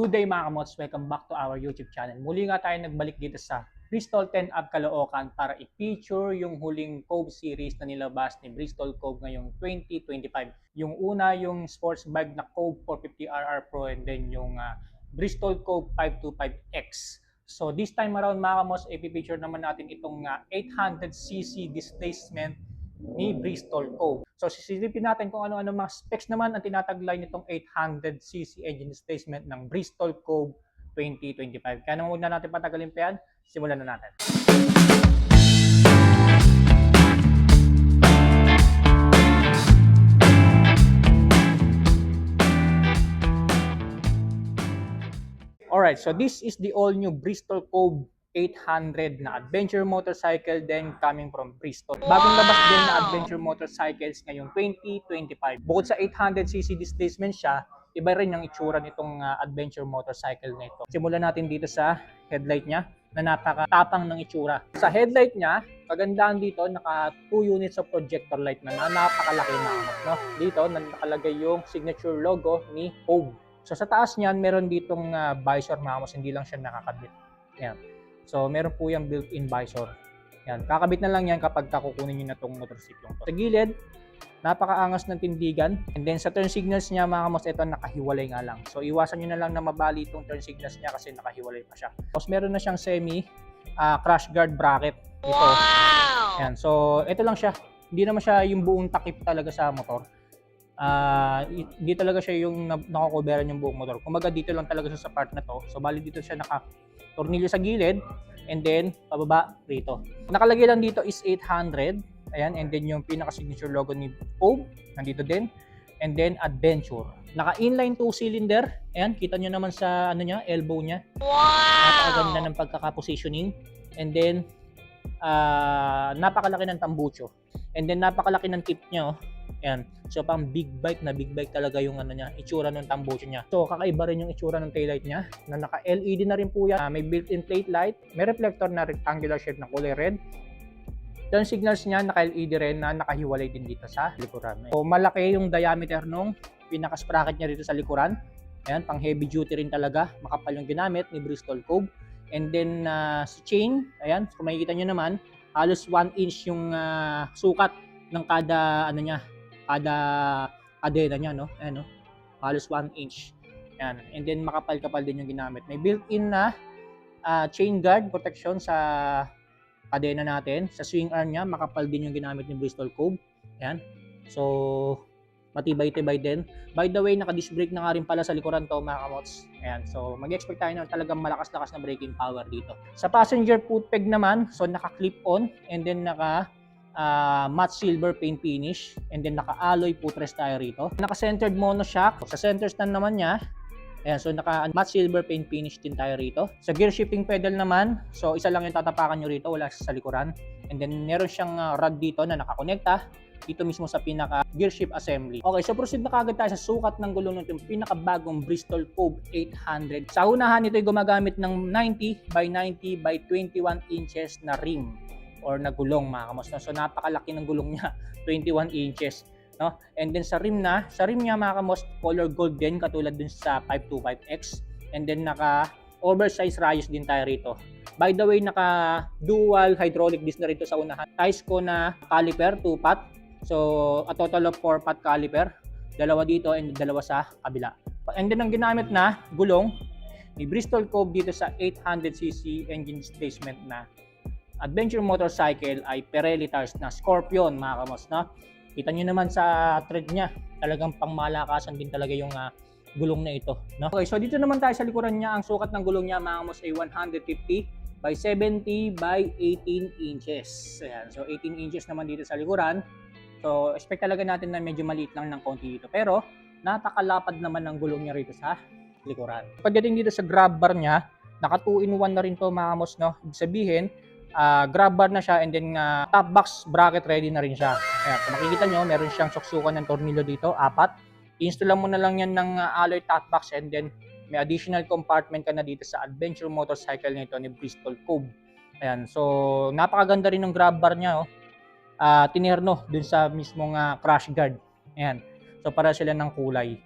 Good day mga kamots, welcome back to our YouTube channel. Muli nga tayo nagbalik dito sa Bristol 10 Up Caloocan para i-feature yung huling Cove series na nilabas ni Bristol Cove ngayong 2025. Yung una yung sports bike na Cove 450RR Pro and then yung ah, Bristol Cove 525X. So this time around mga kamos, i-feature naman natin itong ah, 800cc displacement ni Bristol Cove. So sisilipin natin kung ano-ano mga specs naman ang tinataglay nitong 800cc engine displacement ng Bristol Cove 2025. Kaya naman huwag na natin patagalin pa yan, simulan na natin. Alright, so this is the all-new Bristol Cove 800 na adventure motorcycle then coming from Bristol. Bagong labas din na adventure motorcycles ngayong 2025. Bukod sa 800cc displacement siya, iba rin yung itsura nitong ah, adventure motorcycle na ito. Simulan natin dito sa headlight niya na napakatapang ng itsura. Sa headlight niya, kagandahan dito, naka 2 units of projector light na, na napakalaki na. No? Dito, na nakalagay yung signature logo ni Cove. So sa taas niyan, meron ditong ah, visor mga kamos, hindi lang siya nakakabit. Yan. So meron po yung built-in visor. Yan, kakabit na lang yan kapag kakukunin niyo na tong motorsiklong to. Sa gilid, napakaangas ng tindigan. And then sa turn signals niya mga kamos, ito nakahiwalay nga lang. So iwasan niyo na lang na mabali itong turn signals niya kasi nakahiwalay pa siya. Tapos meron na siyang semi ah, crash guard bracket dito. Yan. So ito lang siya. Hindi naman siya yung buong takip talaga sa motor. Ah, i- hindi talaga siya yung na- nakocoveran yung buong motor. Kumbaga dito lang talaga siya sa part na to. So bali dito siya naka tornilyo sa gilid and then pababa rito. Nakalagay lang dito is 800. Ayan, and then yung pinaka signature logo ni Cove nandito din. And then Adventure. Naka inline 2 cylinder. Ayan, kita nyo naman sa ano niya, elbow niya. Napakaganda ng pagkaka-positioning. And then ah napakalaki ng tambucho. And then napakalaki ng tip niya. Oh. Ayan. So pang big bike na big bike talaga yung ano niya, itsura ng tambucho niya. So kakaiba rin yung itsura ng taillight niya na naka LED na rin po yan. Ah, may built-in plate light, may reflector na rectangular shape na kulay red. Turn signals niya naka LED rin na nakahiwalay din dito sa likuran. So malaki yung diameter nung pinaka sprocket niya dito sa likuran. Ayan, pang heavy duty rin talaga. Makapal yung ginamit ni Bristol Cove. And then uh, sa chain, ayan, kung makikita nyo naman, halos 1 inch yung ah, sukat ng kada ano niya, kada kadena niya, no? Ayan, no? Halos 1 inch. Ayan. And then makapal-kapal din yung ginamit. May built-in na ah, chain guard protection sa kadena natin. Sa swing arm niya, makapal din yung ginamit ni Bristol Cove. Ayan. So, matibay-tibay din. By the way, naka-disc brake na nga rin pala sa likuran to mga kamots. Ayan, so mag-expect tayo na talagang malakas-lakas na braking power dito. Sa passenger foot peg naman, so naka-clip on and then naka ah, matte silver paint finish and then naka-alloy footrest tayo rito. Naka-centered monoshock. Sa center stand naman niya, Ayan, so naka matte silver paint finish din tayo rito. Sa gear shifting pedal naman, so isa lang yung tatapakan nyo rito, wala sa likuran. And then meron siyang ah, rod dito na nakakonekta dito mismo sa pinaka gear shift assembly. Okay, so proceed na kagad tayo sa sukat ng gulong ng pinakabagong Bristol Cove 800. Sa unahan ito ay gumagamit ng 90 by 90 by 21 inches na rim or na gulong mga kamos. So napakalaki ng gulong niya, 21 inches. No? And then sa rim na, sa rim niya mga kamos, color gold din katulad dun sa 525X. And then naka oversized rayos din tayo rito. By the way, naka dual hydraulic disc na rito sa unahan. Ties ko na caliper, 2 pot. So, a total of 4 pot caliper. Dalawa dito and dalawa sa kabila. And then ang ginamit na gulong ni Bristol Cove dito sa 800cc engine displacement na adventure motorcycle ay Pirelli tires na Scorpion mga kamos no? Kita nyo naman sa tread niya, talagang pangmalakasan din talaga yung ah, gulong na ito. No? Okay, so dito naman tayo sa likuran niya. Ang sukat ng gulong niya mga kamos ay 150 by 70 by 18 inches. Ayan. So 18 inches naman dito sa likuran. So expect talaga natin na medyo maliit lang ng konti dito. Pero napakalapad naman ng gulong niya rito sa likuran. Pagdating dito sa grab bar niya, naka 2 in 1 na rin to mga kamos. No? Ibig sabihin, ah, grab bar na siya and then ah, top box bracket ready na rin siya. Ayan, kung makikita nyo, meron siyang suksukan ng tornilyo dito, apat. Install mo na lang yan ng ah, alloy top box and then may additional compartment ka na dito sa adventure motorcycle nito ni Bristol Cove. Ayan, so napakaganda rin ng grab bar niya. Oh. Ah, tinerno dun sa mismong ah, crash guard. Ayan. So para sila ng kulay.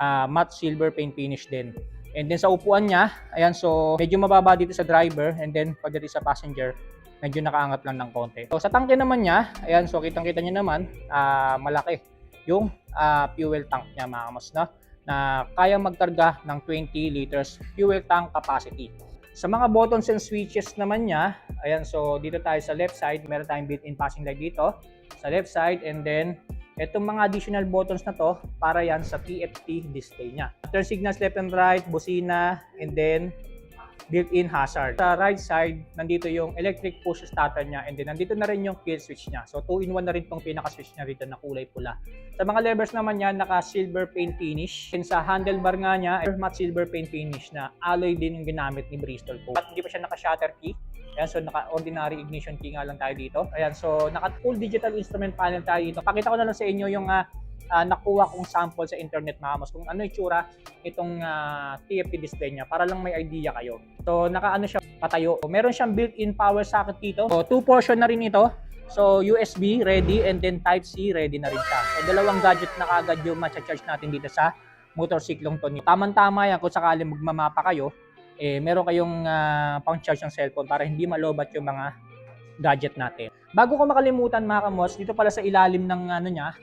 Ah, matte silver paint finish din. And then sa upuan niya, ayan, so medyo mababa dito sa driver and then pagdating sa passenger, medyo nakaangat lang ng konti. So sa tangke naman niya, ayan, so kitang-kita niyo naman, ah, malaki yung ah, fuel tank niya mga kamos, no? na kaya magkarga ng 20 liters fuel tank capacity. Sa mga buttons and switches naman niya, ayan, so dito tayo sa left side, meron tayong built-in passing light dito sa left side and then Itong mga additional buttons na to, para yan sa TFT display niya. Turn signals left and right, busina, and then built-in hazard. Sa right side, nandito yung electric push starter niya and then nandito na rin yung kill switch niya. So 2-in-1 na rin tong pinaka-switch niya rito na kulay pula. Sa mga levers naman niya, naka silver paint finish. And sa handlebar nga niya, matte silver paint finish na alloy din yung ginamit ni Bristol Co. At hindi pa siya naka-shutter key. Ayan, so naka-ordinary ignition key nga lang tayo dito. Ayan, so naka-full digital instrument panel tayo dito. Pakita ko na lang sa inyo yung ah, ah, nakuha kong sample sa internet mga kamos kung ano yung tsura itong ah, TFT display niya para lang may idea kayo. So naka-ano siya patayo. So, meron siyang built-in power socket dito. So two portion na rin ito. So USB ready and then type C ready na rin siya. So dalawang gadget na kagad yung ma-charge natin dito sa motorsiklong to. Tamang-tama yan kung sakali magmamapa kayo eh, meron kayong ah, pang-charge ng cellphone para hindi malobat yung mga gadget natin. Bago ko makalimutan mga kamos, dito pala sa ilalim ng ano niya,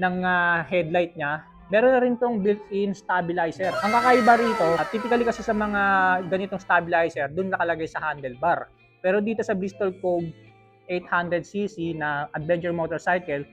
ng ah, headlight niya, meron na rin tong built-in stabilizer. Ang kakaiba rito, ah, typically kasi sa mga ganitong stabilizer, dun nakalagay sa handlebar. Pero dito sa Bristol Cove 800cc na adventure motorcycle,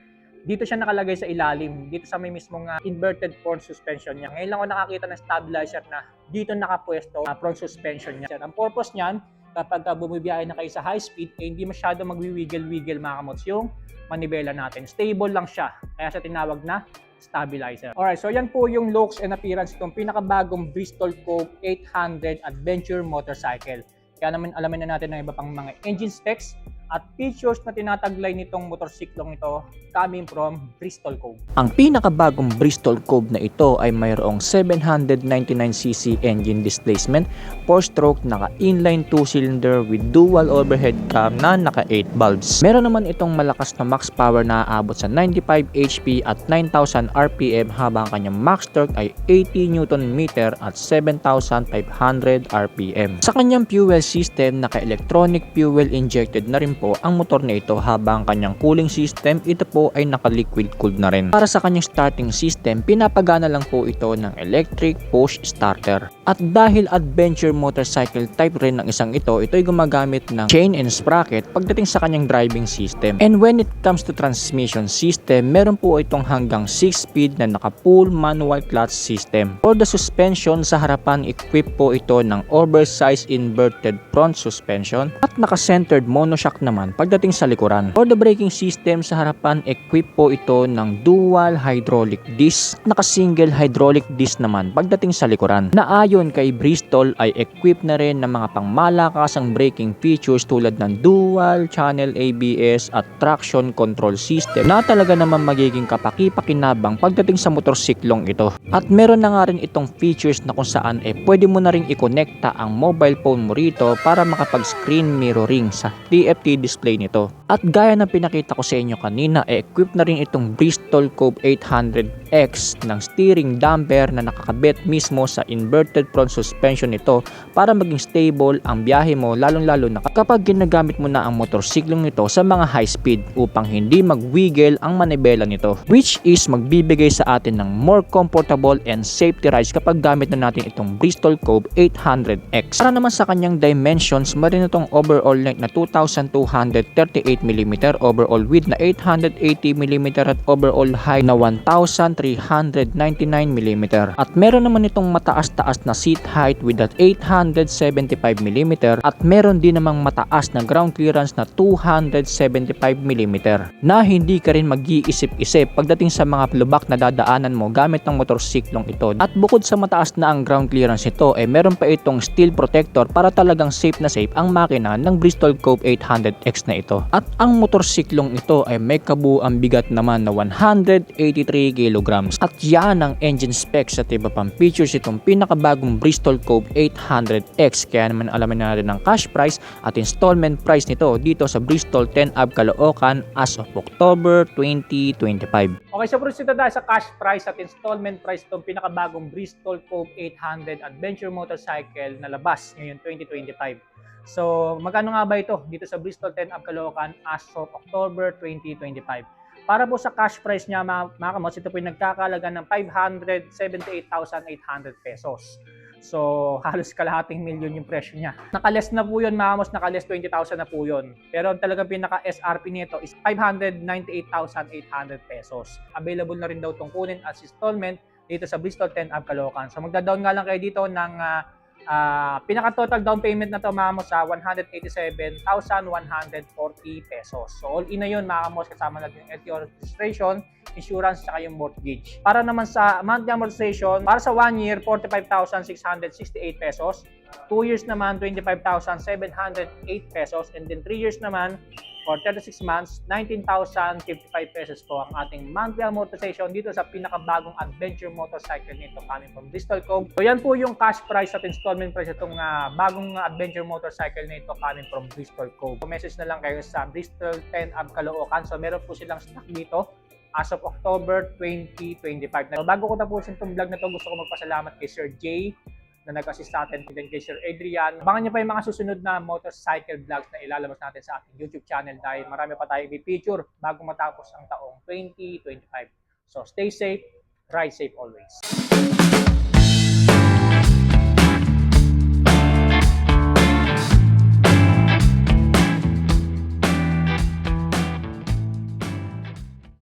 dito siya nakalagay sa ilalim, dito sa may mismong ah, inverted front suspension niya. Ngayon lang ako nakakita ng stabilizer na dito nakapwesto uh, front suspension niya. Ang purpose niyan, kapag uh, bumibiyahe na kayo sa high speed, eh, hindi masyado magwiwiggle-wiggle mga kamots yung manibela natin. Stable lang siya, kaya siya tinawag na stabilizer. Alright, so yan po yung looks and appearance itong pinakabagong Bristol Cove 800 Adventure Motorcycle. Kaya naman alamin na natin ng iba pang mga engine specs at features na tinataglay nitong motorsiklong ito coming from Bristol Cove. Ang pinakabagong Bristol Cove na ito ay mayroong 799cc engine displacement, 4-stroke naka inline 2-cylinder with dual overhead cam na naka 8 valves. Meron naman itong malakas na max power na aabot sa 95 HP at 9000 RPM habang kanyang max torque ay 80 Nm at 7500 RPM. Sa kanyang fuel system, naka-electronic fuel injected na rin po ang motor na ito habang kanyang cooling system ito po ay naka-liquid cooled na rin. Para sa kanyang starting system, pinapagana lang po ito ng electric push starter. At dahil adventure motorcycle type rin ng isang ito, ito ay gumagamit ng chain and sprocket pagdating sa kanyang driving system. And when it comes to transmission system, meron po itong hanggang 6-speed na naka-full manual clutch system. For the suspension, sa harapan equip po ito ng oversized inverted front suspension at naka-centered monoshock naman pagdating sa likuran. For the braking system, sa harapan equip po ito ng dual hydraulic disc, naka-single hydraulic disc naman pagdating sa likuran. Na ayon kay Bristol ay equip na rin ng mga pangmalakasang braking features tulad ng dual channel ABS at traction control system na talaga naman magiging kapaki-pakinabang pagdating sa motorsiklong ito. At meron na nga rin itong features na kung saan eh pwede mo na rin ikonekta ang mobile phone mo rito para makapag-screen mirroring sa TFT display nito. At gaya ng pinakita ko sa inyo kanina, eh, equip na rin itong Bristol Cove 800X ng steering damper na nakakabit mismo sa inverted front suspension nito para maging stable ang biyahe mo lalong-lalo na kapag ginagamit mo na ang motorsiklong nito sa mga high speed upang hindi mag-wiggle ang manibela nito which is magbibigay sa atin ng more comfortable and safety rides kapag gamit na natin itong Bristol Cove 800X. Para naman sa kanyang dimensions, meron itong overall length na 2,238mm, overall width na 880mm at overall height na 1,399mm. At meron naman itong mataas-taas na seat height with that 875mm at meron din namang mataas na ground clearance na 275mm na hindi ka rin mag-iisip-isip pagdating sa mga lubak na dadaanan mo gamit ng motorsiklong ito. At bukod sa mataas na ang ground clearance nito, eh meron pa itong steel protector para talagang safe na safe ang makina ng Bristol Cove 800X na ito. At ang motorsiklong ito ay may kabuang bigat naman na 183 kilograms. At yan ang engine specs at iba pang features itong pinakabagong Bristol Cove 800X. Kaya naman alamin natin ang cash price at installment price nito dito sa Bristol 10 Ave Caloocan as of October 2025. Okay, so proceed na tayo sa cash price at installment price itong pinakabagong Bristol Cove 800 Adventure Motorcycle na labas ngayon 2025. So, magkano nga ba ito dito sa Bristol 10 Up Caloocan as of October 2025? Para po sa cash price niya, mga, mga kamos, ito po yung nagkakalaga ng 578,800 pesos. So, halos kalahating milyon yung presyo niya. Nakaless na po yun, mga kamos, nakaless 20,000 na po yun. Pero ang talagang pinaka-SRP nito is 598,800 pesos. Available na rin daw itong kunin as installment dito sa Bristol 10 Up Caloocan. So, magda-down nga lang kayo dito ng ah, ah, pinaka-total down payment na to mga kamos sa 187,140 pesos. So all in na yun mga kamos kasama natin yung LTO registration, insurance, saka yung mortgage. Para naman sa monthly amortization, para sa 1 year, 45,668 pesos. 2 years naman, 25,708 pesos. And then 3 years naman, for 36 months, 19,055 pesos po ang ating monthly amortization dito sa pinakabagong adventure motorcycle nito coming from Bristol Cove. So yan po yung cash price at installment price itong ah, bagong adventure motorcycle nito coming from Bristol Cove. So message na lang kayo sa Bristol 10 Ab Caloocan. So meron po silang stock dito as of October 2025. So, bago ko tapusin itong vlog na to, gusto ko magpasalamat kay Sir Jay na nag-assist sa atin din kay Sir Adrian. Abangan niyo pa yung mga susunod na motorcycle vlogs na ilalabas natin sa ating YouTube channel dahil marami pa tayo i-feature bago matapos ang taong 2025. So stay safe, ride safe always.